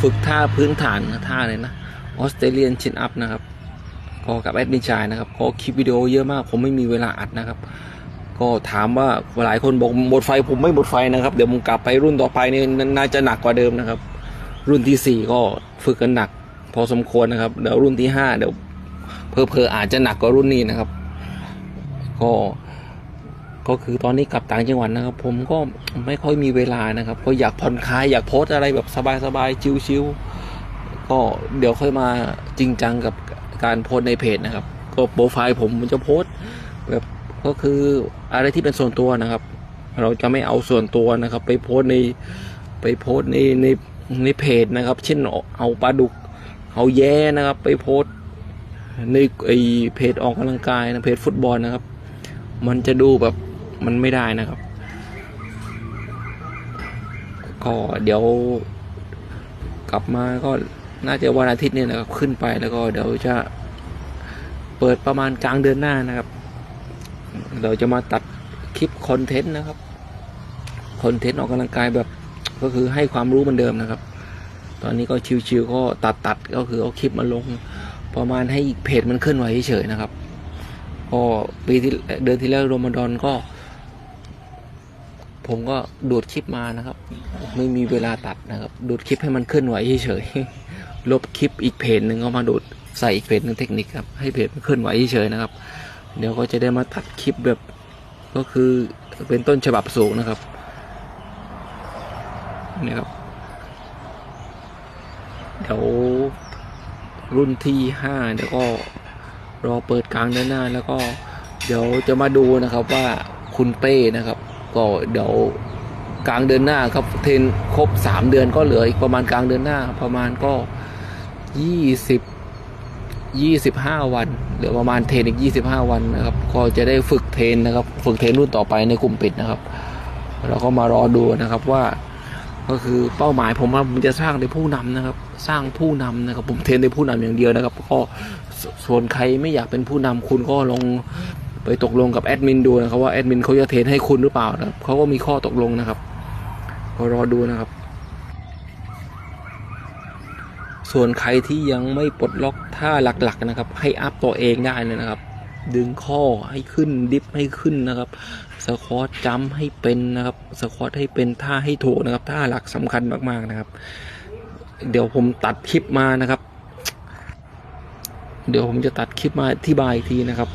ฝึกท่าพื้นฐานท่าเลยนะออสเตรเลียนชินอัพนะครับก็กับแอดมินชายนะครับก็คลิปวิดีโอเยอะมาก ผมไม่มีเวลาอัดนะครับ ก็ถามว่าหลายคนบอกหมดไฟผมไม่หมดไฟนะครับ เดี๋ยวผมกลับไปรุ่นต่อไปนี่น่าจะหนักกว่าเดิมนะครับ รุ่นที่สี่ก็ฝึกกันหนัก พอสมควรนะครับเดี๋ยวรุ่นที่ห้าเดี๋ยวเพอเพออาจจะหนักกว่ารุ่นนี้นะครับ ก็ ก็คือตอนนี้กลับต่างจังหวัดนะครับ ผมก็ไม่ค่อยมีเวลานะครับ ก็อยากผ่อนคลายอยากโพสอะไรแบบสบายๆชิวๆก็เดี๋ยวค่อยมาจริงจังกับการโพสในเพจนะครับ ก็โปรไฟล์ผมมันจะโพสแบบก็คืออะไรที่เป็นส่วนตัวนะครับ เราจะไม่เอาส่วนตัวนะครับ ไปโพสในไปโพสในในในเพจนะครับ เช่นเอาปลาดุกเอาแย่นะครับ ไปโพสในไอเพจออกกำลังกายนะเพจฟุตบอลนะครับ มันจะดูแบบ มันไม่ได้นะครับก็เดี๋ยวกลับมาก็น่าจะวันอาทิตย์เนี่ยนะครับขึ้นไปแล้วก็เดี๋ยวจะเปิดประมาณกลางเดือนหน้านะครับ เราจะมาตัดคลิปคอนเทนต์นะครับคอนเทนต์ออกกำลังกายแบบก็คือให้ความรู้เหมือนเดิมนะครับ ตอนนี้ก็ชิวๆก็ตัดตัดๆก็คือเอาคลิปมาลงประมาณให้เพจมันเคลื่อนไหวเฉยๆนะครับ ก็ปีที่เดือนที่แล้วโรมฎอนก็ ผมก็ดูดคลิปมานะครับ ไม่มีเวลาตัดนะครับ ดูดคลิปให้มันเคลื่อนไหวเฉยๆลบคลิปอีกเพจหนึ่งก็มาดูดใส่อีกเพจหนึ่งเทคนิคครับให้เพจมันเคลื่อนไหวเฉยนะครับ เดี๋ยวก็จะได้มาตัดคลิปแบบก็คือเป็นต้นฉบับสูงนะครับนี่ครับเดี๋ยวรุ่นที่ห้าเดี๋ยวก็รอเปิดกลางเดือนหน้า แล้วก็เดี๋ยวจะมาดูนะครับว่าคุณเป้นะครับ ก็เดี๋ยวกลางเดือนหน้าครับเทนครบสามเดือนก็เหลืออีกประมาณกลางเดือนหน้าประมาณก็ยี่สิบยี่สิบห้าวันเหลือประมาณเทนอีกยี่สิบห้าวันนะครับ ก็จะได้ฝึกเทนนะครับ ฝึกเทนรุ่นต่อไปในกลุ่มปิดนะครับเราก็มารอดูนะครับว่า ก็คือเป้าหมายผมว่าผมจะสร้างในผู้นำนะครับ สร้างผู้นำนะครับ ผมเทนในผู้นำอย่างเดียวนะครับ ก็สส่วนใครไม่อยากเป็นผู้นำคุณก็ลอง ไปตกลงกับแอดมินดูนะครับว่าแอดมินเขาจะเทรนให้คุณหรือเปล่านะครับเขาก็มีข้อตกลงนะครับก็รอดูนะครับ ส่วนใครที่ยังไม่ปลดล็อกท่าหลักๆนะครับ ให้อัพตัวเองได้เลยนะครับ ดึงข้อให้ขึ้นดิฟให้ขึ้นนะครับสควอตจัมให้เป็นนะครับสควอตให้เป็นท่าให้ถูกนะครับท่าหลักสำคัญมากๆนะครับ เดี๋ยวผมตัดคลิปมานะครับ เดี๋ยวผมจะตัดคลิปมาอธิบายอีกทีนะครับ